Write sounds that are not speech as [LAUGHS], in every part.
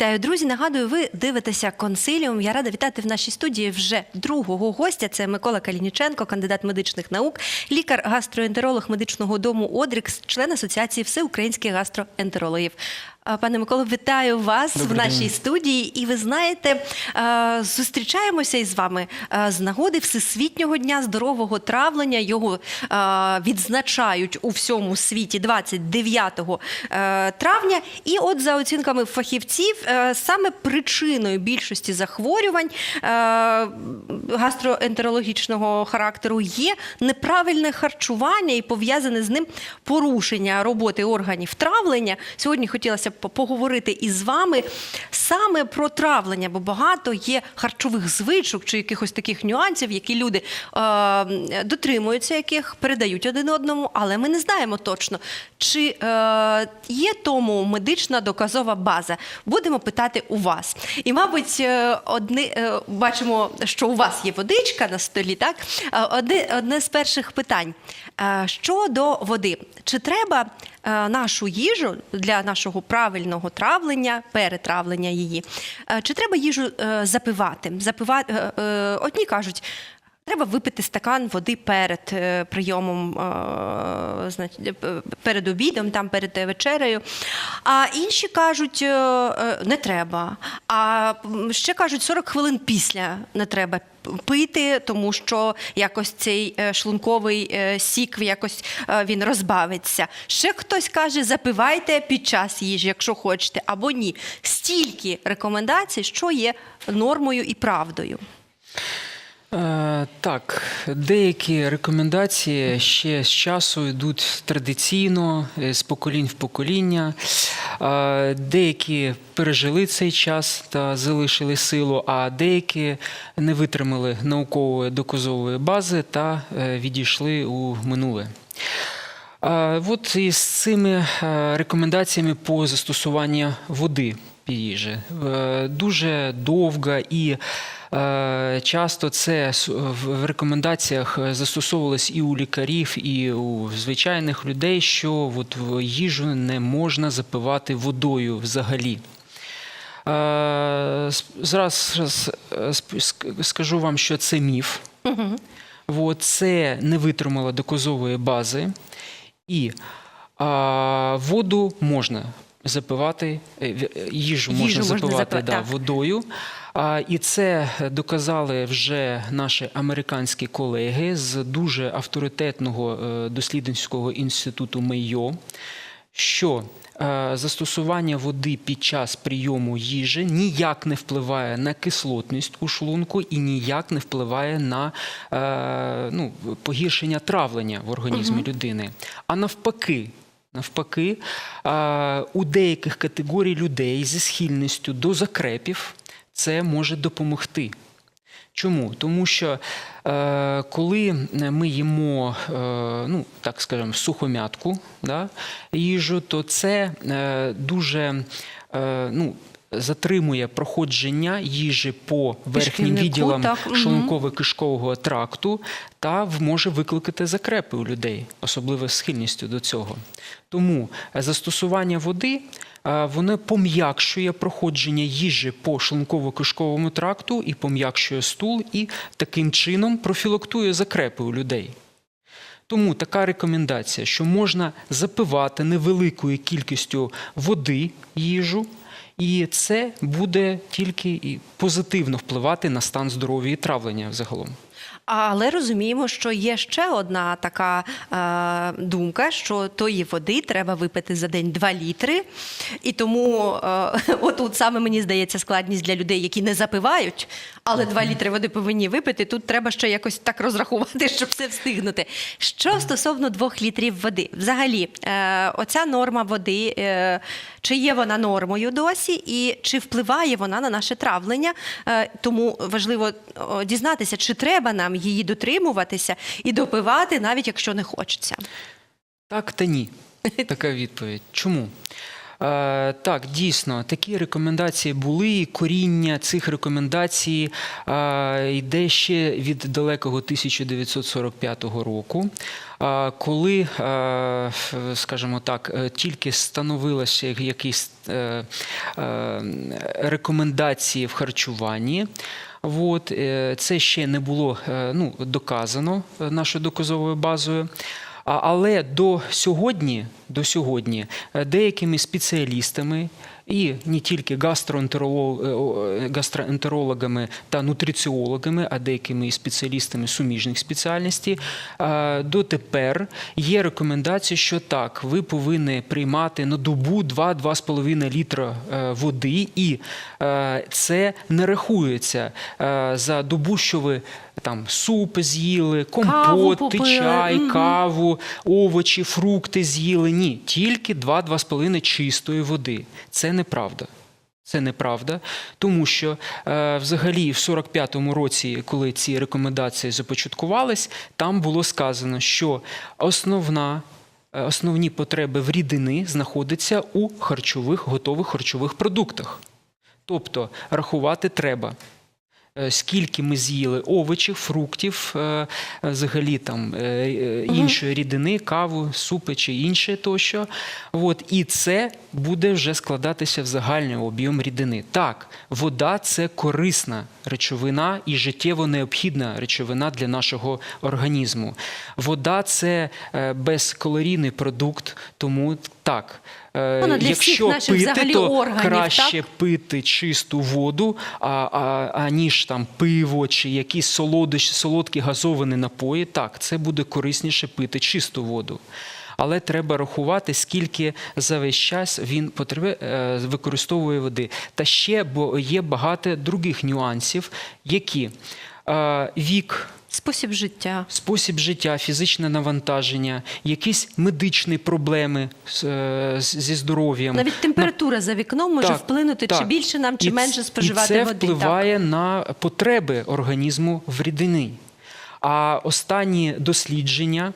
Вітаю, друзі. Нагадую, ви дивитеся консиліум. Я рада вітати в нашій студії вже другого гостя. Це Микола Калініченко, кандидат медичних наук, лікар-гастроентеролог медичного дому Одрікс, член асоціації всеукраїнських гастроентерологів. Пане Миколо, вітаю вас Добрий в нашій день. студії. І ви знаєте, зустрічаємося із вами з нагоди Всесвітнього дня здорового травлення. Його відзначають у всьому світі 29 е, травня. І от за оцінками фахівців, саме причиною більшості захворювань гастроентерологічного характеру є неправильне харчування і пов'язане з ним порушення роботи органів травлення. Сьогодні хотілося б поговорити із вами саме про травлення, бо багато є харчових звичок чи якихось таких нюансів, які люди е, дотримуються, яких передають один одному, але ми не знаємо точно, чи е, є тому медична доказова база. Будемо питати у вас. І, мабуть, е, одне, е, бачимо, що у вас є водичка на столі, так? Е, Одне, одне з перших питань. Е, Щодо води, чи треба нашу їжу для нашого правильного травлення, перетравлення її, е, чи треба їжу е, запивати? Запивати е, одні кажуть. Треба випити стакан води перед прийомом, перед обідом, там перед вечерею. А інші кажуть, не треба. А ще кажуть, 40 хвилин після не треба пити, тому що якось цей е, шлунковий е, сік якось е, він розбавиться. Ще хтось каже, запивайте під час їжі, якщо хочете, або ні. Стільки рекомендацій, що є нормою і правдою. Е, Так, деякі рекомендації ще з часу йдуть традиційно, е, з поколінь в покоління. Е, Деякі пережили цей час та залишили силу, а деякі не витримали наукової доказової бази та відійшли у минуле. От із цими рекомендаціями по застосуванню води їжі. Дуже довга і часто це в рекомендаціях застосовувалось і у лікарів, і у звичайних людей, що от їжу не можна запивати водою взагалі. Е, Зараз е, скажу вам, що це міф. От, це не витримало доказової бази. І а, воду можна запивати, е, е, їжу, можна можна запивати запи- да, так. водою. І це доказали вже наші американські колеги з дуже авторитетного е, дослідницького інституту Мейо, що е, застосування води під час прийому їжі ніяк не впливає на кислотність у шлунку і ніяк не впливає на е, ну, погіршення травлення в організмі людини. А навпаки, навпаки, у деяких категорій людей зі схильністю до закрепів це може допомогти. Чому? Тому що е, коли ми їмо, е, ну так скажемо, сухомятку да, їжу, то це е, дуже е, ну, затримує проходження їжі по верхнім відділам шлунково-кишкового тракту та може викликати закрепи у людей, особливо з схильністю до цього. Тому е, застосування води е, воно пом'якшує проходження їжі по шлунково-кишковому тракту і пом'якшує стул, і таким чином профілактує закрепи у людей. Тому така рекомендація, що можна запивати невеликою кількістю води їжу, і це буде тільки позитивно впливати на стан здоров'я і травлення взагалом. Але розуміємо, що є ще одна така е, думка, що тої води треба випити за день 2 літри. І тому е, [LAUGHS] отут саме мені здається складність для людей, які не запивають, але 2 літри води повинні випити. Тут треба ще якось так розрахувати, [LAUGHS] щоб все встигнути. Що стосовно 2 літрів води, взагалі, е, оця норма води, е, чи є вона нормою досі, і чи впливає вона на наше травлення? Е, тому важливо дізнатися, чи треба нам її дотримуватися і допивати, навіть якщо не хочеться. Так та ні. [LAUGHS] Така відповідь. Чому? Е, Так, дійсно, такі рекомендації були. і Коріння цих рекомендацій е, йде ще від далекого 1945 року, е, коли, е, скажімо так, е, тільки становилися якісь рекомендації в харчуванні. От, е, це ще не було е, ну, доказано е, нашою доказовою базою. Але до сьогодні, до сьогодні деякими спеціалістами і не тільки гастроентеролог- е, о, е, гастроентерологами та нутриціологами, а деякими і спеціалістами суміжних спеціальностей, дотепер є рекомендації, що так, ви повинні приймати на добу 2-2,5 літра е, води, і е, це не рахується е, за добу, що ви там суп з'їли, компоти, чай, каву, овочі, фрукти з'їли. Ні, тільки 2-2,5 чистої води. Це неправда. Це неправда, тому що е, взагалі в 45-му році, коли ці рекомендації започаткувались, там було сказано, що основна, е, основні потреби в рідини знаходяться у харчових, готових харчових продуктах. Тобто рахувати треба. Е, Скільки ми з'їли овочів, фруктів, е, взагалі там е, е, іншої рідини, каву, супи чи інше тощо. От, і це буде вже складатися в загальний об'єм рідини. Так, вода це корисна речовина і життєво необхідна речовина для нашого організму. Вода це е, безкалорійний продукт, тому так. е, Вона для Якщо всіх наших пити, взагалі то органів, краще так? пити чисту воду, а, а, аніж там пиво чи якісь солодощі, солодкі газовані напої. Так, це буде корисніше пити чисту воду. Але треба рахувати, скільки за весь час він потребує, е, використовує води. Та ще бо є багато других нюансів, які е, вік, Спосіб життя. спосіб життя, фізичне навантаження, якісь медичні проблеми е, зі здоров'ям. Навіть температура за вікном може Так, вплинути, чи більше нам, чи І менше споживати і це води. впливає на потреби організму в рідині. А останні дослідження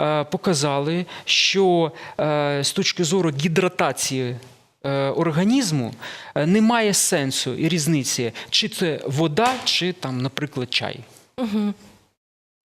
е, показали, що е, з точки зору гідратації е, організму е, немає сенсу і різниці, чи це вода, чи там, наприклад, чай.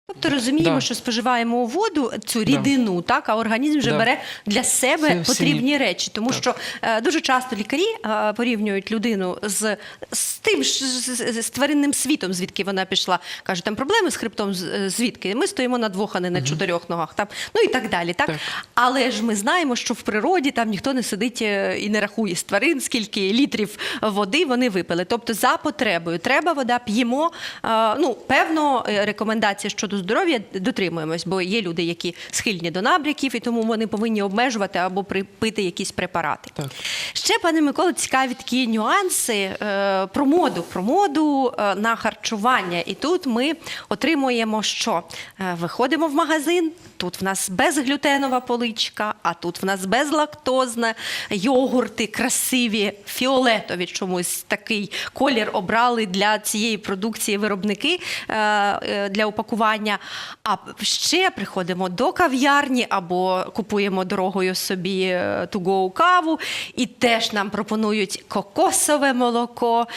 Тобто розуміємо, Да. що споживаємо воду, цю рідину, так, а організм вже Да. бере для себе всі потрібні речі. Тому Так. що е, дуже часто лікарі е, порівнюють людину з, з тим з, з- з тваринним світом, звідки вона пішла. Кажуть, там проблеми з хребтом, з- е, звідки ми стоїмо на двох, а не на чотирьох ногах. Там, ну і так далі. Так? Так. Але ж ми знаємо, що в природі там ніхто не сидить е, і не рахує з тварин, скільки літрів води вони випили. Тобто за потребою треба вода, п'ємо. Е, Ну, певно, е, рекомендації щодо здоров'я дотримуємось, бо є люди, які схильні до набряків, і тому вони повинні обмежувати або припити якісь препарати. Так. Ще, пане Миколе, цікаві такі нюанси е, про моду, про моду е, на харчування. І тут ми отримуємо, що Е, виходимо в магазин. Тут в нас безглютенова поличка, а тут в нас безлактозна, йогурти красиві, фіолетові чомусь такий колір обрали для цієї продукції виробники е, е, для упакування. А ще приходимо до кав'ярні або купуємо дорогою собі е, каву, і теж нам пропонують кокосове молоко,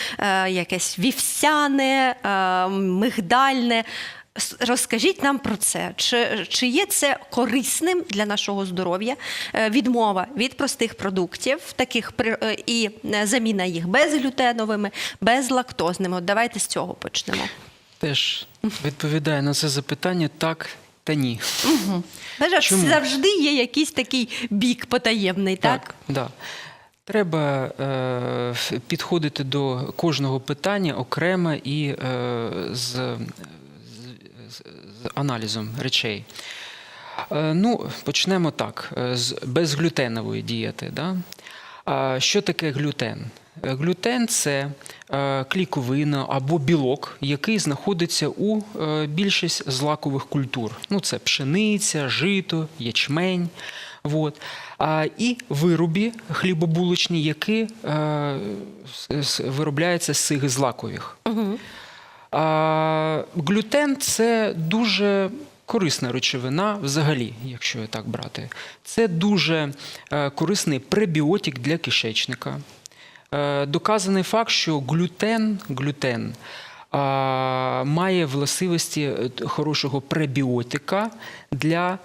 якесь вівсяне, мигдальне. Розкажіть нам про це. Чи, чи є це корисним для нашого здоров'я? Е, Відмова від простих продуктів, таких е, і е, заміна їх безглютеновими, безлактозними. От давайте з цього почнемо. Теж відповідає на це запитання так та ні. Бажа, Чому? завжди є якийсь такий бік потаємний, так? Так, да. Треба е, підходити до кожного питання окремо і е, з, з, аналізом речей. Е, ну, почнемо так, е, з безглютенової дієти. Да? Що таке глютен? Е, Глютен це кліковина або білок, який знаходиться у більшість злакових культур. Ну, це пшениця, жито, ячмень. Вот. А, і виробі хлібобулочні, які виробляються з цих злакових. Угу. Глютен це дуже корисна речовина взагалі, якщо так брати. Це дуже е, корисний пребіотик для кишечника. Е, Доказаний факт, що глютен, глютен має властивості е, хорошого пребіотика для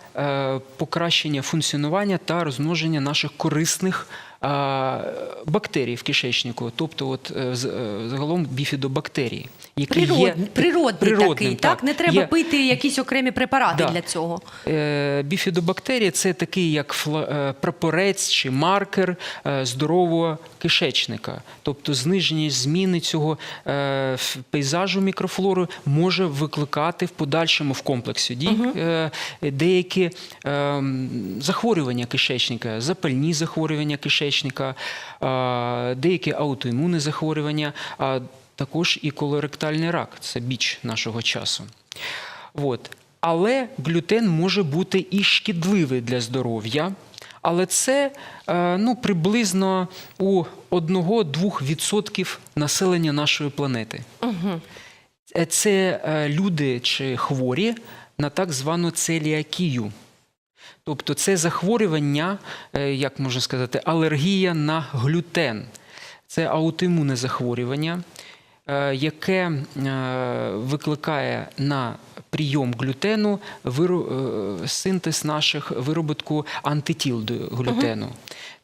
покращення функціонування та розмноження наших корисних бактерій в кишечнику, тобто от, загалом біфідобактерії, які є Природний, природний природним, такий, так? Не треба Є- пити якісь окремі препарати Да. для цього. Е, Біфідобактерія це такий як е, прапорець чи маркер е, здорового кишечника. Тобто зниження зміни цього пейзажу мікрофлори може викликати в подальшому в комплексі дій е, деякі е, захворювання кишечника, запальні захворювання кишечника, деякі аутоімунні захворювання, також і колоректальний рак це біч нашого часу. От. Але глютен може бути і шкідливий для здоров'я. Але це е, ну, приблизно у 1-2% населення нашої планети. Е, Це е, люди чи хворі на так звану целіакію. Тобто це захворювання, як можна сказати, алергія на глютен. Це аутоімунне захворювання, яке е, викликає на прийом глютену е, синтез наших виробітку антитіл до глютену.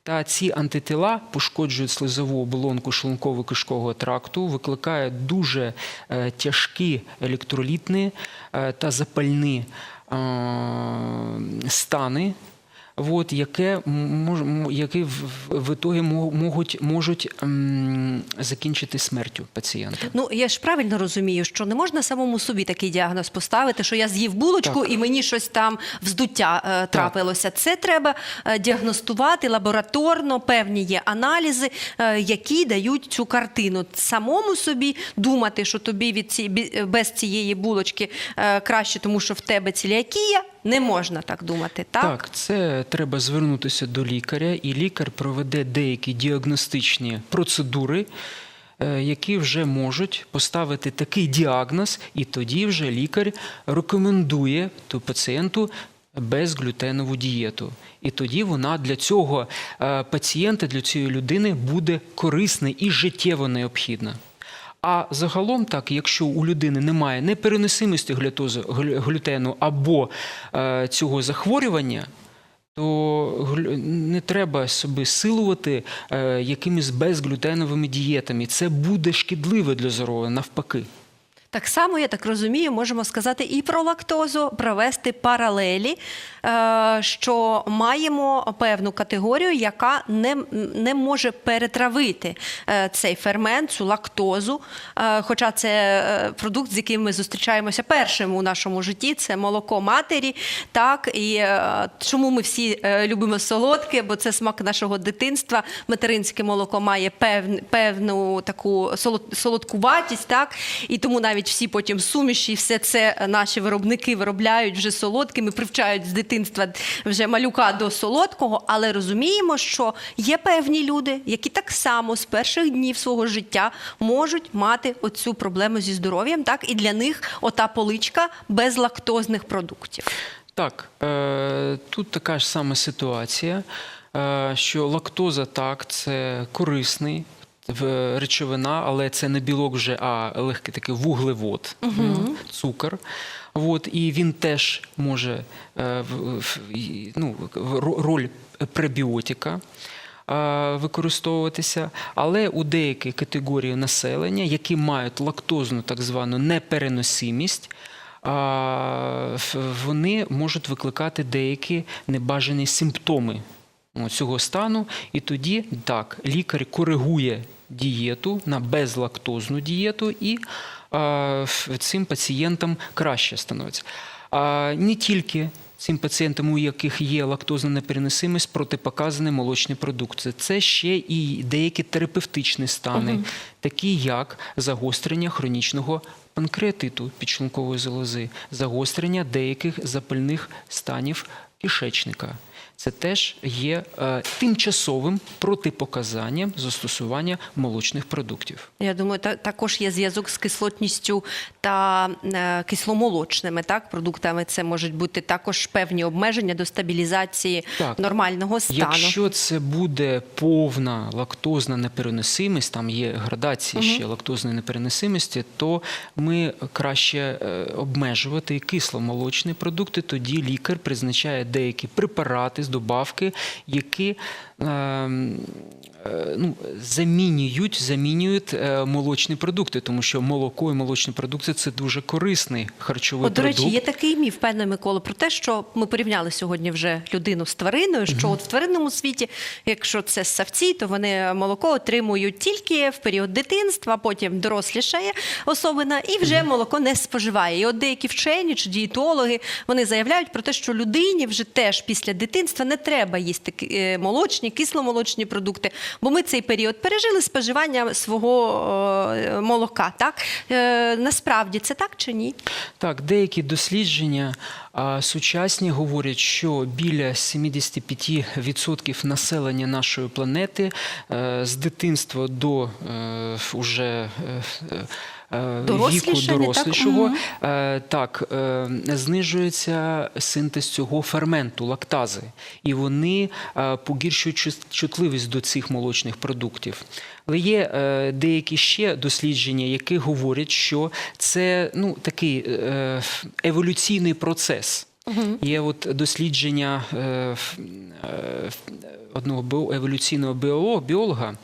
Та ці антитіла пошкоджують слизову оболонку шлунково-кишкового тракту, викликають дуже е, тяжкі електролітні е, та запальні е, стани. От, яке мож, які в, в, ітогі можуть, можуть ем, закінчити смертю пацієнта. Ну я ж правильно розумію, що не можна самому собі такий діагноз поставити, що я з'їв булочку Так. і мені щось там вздуття е, трапилося. Це треба е, діагностувати лабораторно, певні є аналізи, е, які дають цю картину. Самому собі думати, що тобі від ці, бі- без цієї булочки е, краще, тому що в тебе целіакія, не можна так думати. Так, Так, це треба звернутися до лікаря, і лікар проведе деякі діагностичні процедури, е, які вже можуть поставити такий діагноз, і тоді вже лікар рекомендує ту пацієнту безглютенову дієту. І тоді вона для цього е, пацієнта, для цієї людини буде корисна і життєво необхідна. А загалом, так, якщо у людини немає непереносимості глютозу, глю- глютену або е, цього захворювання, то не треба собі силувати е, якимись безглютеновими дієтами. Це буде шкідливе для здоров'я, навпаки. Так само, я так розумію, можемо сказати і про лактозу, провести паралелі, е, що маємо певну категорію, яка не, не може перетравити е, цей фермент, цю лактозу. Е, Хоча це продукт, з яким ми зустрічаємося першим у нашому житті, це молоко матері. Так, і чому ми всі любимо солодке, бо це смак нашого дитинства. Материнське молоко має певн, певну таку солод- солодкуватість, так і тому навіть всі потім суміші, все це наші виробники виробляють вже солодкими, привчають з дитинства вже малюка до солодкого. Але розуміємо, що є певні люди, які так само з перших днів свого життя можуть мати оцю проблему зі здоров'ям, так і для них ота поличка без лактозних продуктів. Так, е, тут така ж сама ситуація, е, що лактоза так, це корисний речовина, але це не білок вже, а легкий такий вуглевод, м, цукор. От, і він теж може е, ну, роль пребіотика е, використовуватися, але у деякій категорії населення, які мають лактозну так звану непереносимість, вони можуть викликати деякі небажані симптоми ну, цього стану. І тоді так, лікар коригує дієту на безлактозну дієту, і ф- цим пацієнтам краще становиться. А, не тільки цим пацієнтам, у яких є лактозна непереносимість, протипоказані молочні продукти. Це ще і деякі терапевтичні стани, такі як загострення хронічного панкреатиту підшлункової залози, загострення деяких запальних станів кишечника. Це теж є е, тимчасовим протипоказанням застосування молочних продуктів. Я думаю, та, також є зв'язок з кислотністю та е, кисломолочними так, продуктами. Це можуть бути також певні обмеження до стабілізації Так. нормального стану. Якщо це буде повна лактозна непереносимість, там є градації ще лактозної непереносимості, то ми краще е, обмежувати кисломолочні продукти. Тоді лікар призначає деякі препарати добавки, які ну, замінюють, замінюють е, молочні продукти, тому що молоко і молочні продукти це дуже корисний харчовий От, до продукт. речі, є такий міф, певне Микола, про те, що ми порівняли сьогодні вже людину з твариною. Що от в тваринному світі, якщо це ссавці, то вони молоко отримують тільки в період дитинства, потім дорослішає особина і вже молоко не споживає. І от деякі вчені чи дієтологи вони заявляють про те, що людині вже теж після дитинства не треба їсти е, молочні, кисломолочні продукти, бо ми цей період пережили споживання свого е, молока. Так Е, насправді це так чи ні? Так, деякі дослідження сучасні говорять, що біля 75% населення нашої планети е, з дитинства до уже віку Дорослішання, так? дорослішого е, так, е, знижується синтез цього ферменту, лактази, і вони е, погіршують чутливість до цих молочних продуктів. Але є е, деякі ще дослідження, які говорять, що це ну, такий е, еволюційний процес. Є от дослідження е, е, одного еволюційного біолога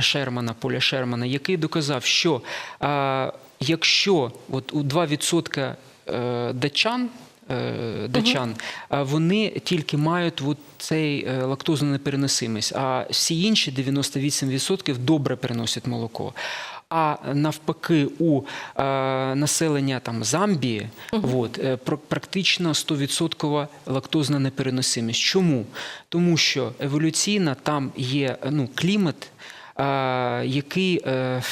Шермана, Поля Шермана, який доказав, що е, якщо от у 2% е, датчан, е, датчан, а вони тільки мають от цей е, лактозну непереносимість, а всі інші 98% добре переносять молоко. А навпаки, у е, населення там Замбії от, е, практично 100% лактозна непереносимість. Чому? Тому що еволюційно там є ну, клімат, який е,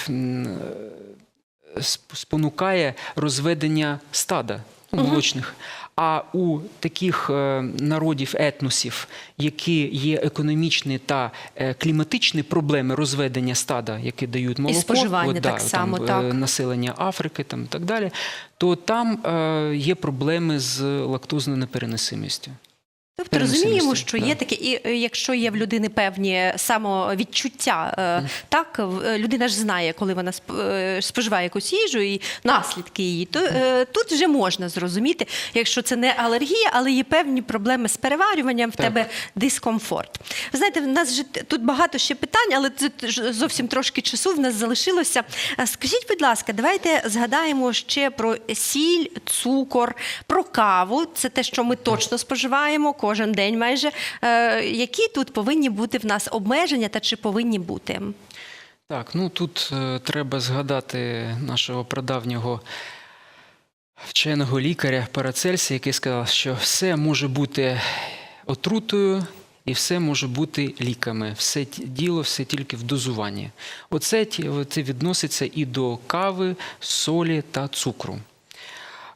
спонукає розведення стада ну, молочних. А у таких е, народів, етносів, які є економічні та е, кліматичні проблеми розведення стада, які дають молоко, споживання так само, там, так. населення Африки там, і так далі, то там є проблеми з лактозною непереносимістю. Тобто розуміємо, що є таке, і е, якщо є в людини певні самовідчуття, е, так е, людина ж знає, коли вона сп- споживає якусь їжу і наслідки її, то тут вже можна зрозуміти, якщо це не алергія, але є певні проблеми з переварюванням, в Так. тебе дискомфорт. Ви знаєте, в нас же тут багато ще питань, але тут зовсім трошки часу в нас залишилося. Скажіть, будь ласка, давайте згадаємо ще про сіль, цукор, про каву. Це те, що ми точно споживаємо кожен день майже. Е, Які тут повинні бути в нас обмеження та чи повинні бути? Так, ну тут е, треба згадати нашого прадавнього вченого лікаря Парацельса, який сказав, що все може бути отрутою і все може бути ліками. Все діло, все тільки в дозуванні. Оце це відноситься і до кави, солі та цукру.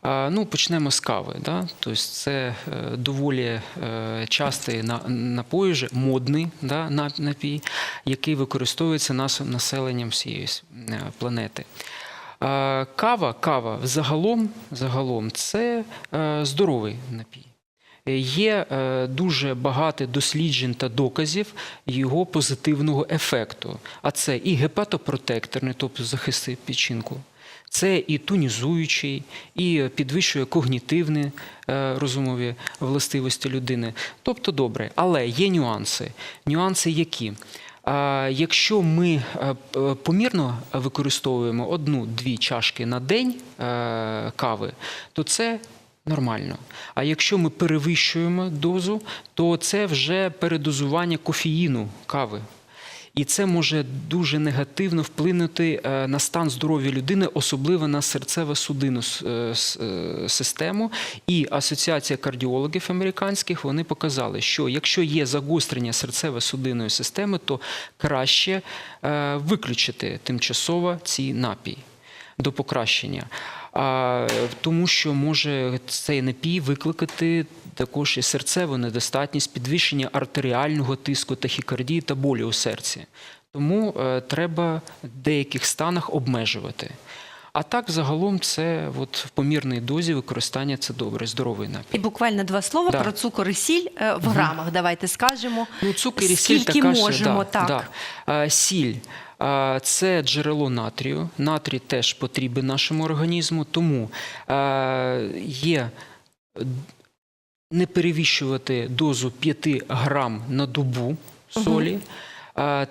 Ну, почнемо з кави. Да? Тобто це е, доволі е, частий на- напій, модний да, напій, який використовується нас, населенням всієї е, планети. Кава, кава загалом, загалом це здоровий напій. Є дуже багато досліджень та доказів його позитивного ефекту. А це і гепатопротекторний, тобто захистить печінку, це і тонізуючий, і підвищує когнітивні е, розумові властивості людини. Тобто добре, але є нюанси. Нюанси які? Якщо ми е, помірно використовуємо одну-дві чашки на день е, кави, то це нормально. А якщо ми перевищуємо дозу, то це вже передозування кофеїну кави. І це може дуже негативно вплинути е, на стан здоров'я людини, особливо на серцево-судинну е, е, систему. І Асоціація кардіологів американських вони показали, що якщо є загострення серцево-судинної системи, то краще виключити тимчасово ці напій до покращення. А, тому що може цей напій викликати також і серцеву недостатність, підвищення артеріального тиску, тахікардії та болі у серці. Тому е, треба в деяких станах обмежувати. А так, загалом, це от в помірній дозі використання це добре, здоровий напій. І буквально два слова Да. про цукор і сіль е, в грамах. Давайте скажемо. Ну, цукор і сіль Скільки така можемо, да, так. Да. А, Сіль це джерело натрію. Натрій теж потрібен нашому організму, тому є не перевищувати дозу 5 грам на добу солі.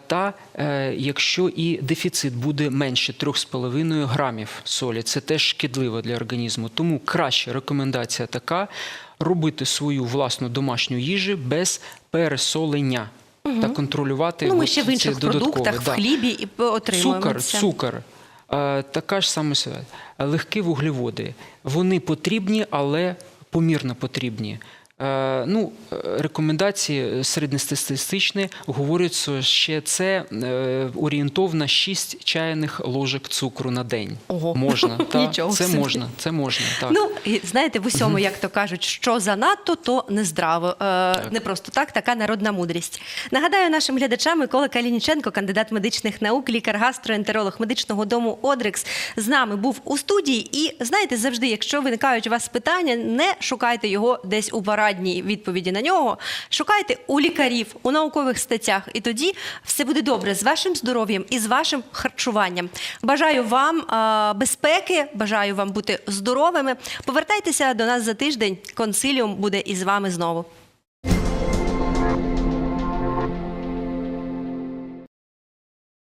Та е, якщо і дефіцит буде менше 3,5 грамів солі, це теж шкідливо для організму. Тому краща рекомендація така: робити свою власну домашню їжу без пересолення та контролювати. Ну, ми ще в інших продуктах, да. в хлібі і отримуємо Цукор, це. цукор. Е, Така ж саме легкі вуглеводи. Вони потрібні, але помірно потрібні. Е, Ну, е, рекомендації середньостатистичні говорять, що ще це е, орієнтовно 6 чайних ложок цукру на день. Ого. Можна, [LAUGHS] та, Нічого це собі. можна, це можна. Так. Ну, і знаєте, в усьому, як то кажуть, що занадто, то нездраво. Е, Не просто так, така народна мудрість. Нагадаю нашим глядачам Микола Калініченко, кандидат медичних наук, лікар-гастроентеролог медичного дому Одрекс, з нами був у студії. І знаєте, завжди, якщо виникають у вас питання, не шукайте його десь у парадній відповіді на нього. Шукайте у лікарів, у наукових статтях, і тоді все буде добре з вашим здоров'ям і з вашим харчуванням. Бажаю вам безпеки, бажаю вам бути здоровими. Повертайтеся до нас за тиждень. Консиліум буде із вами знову.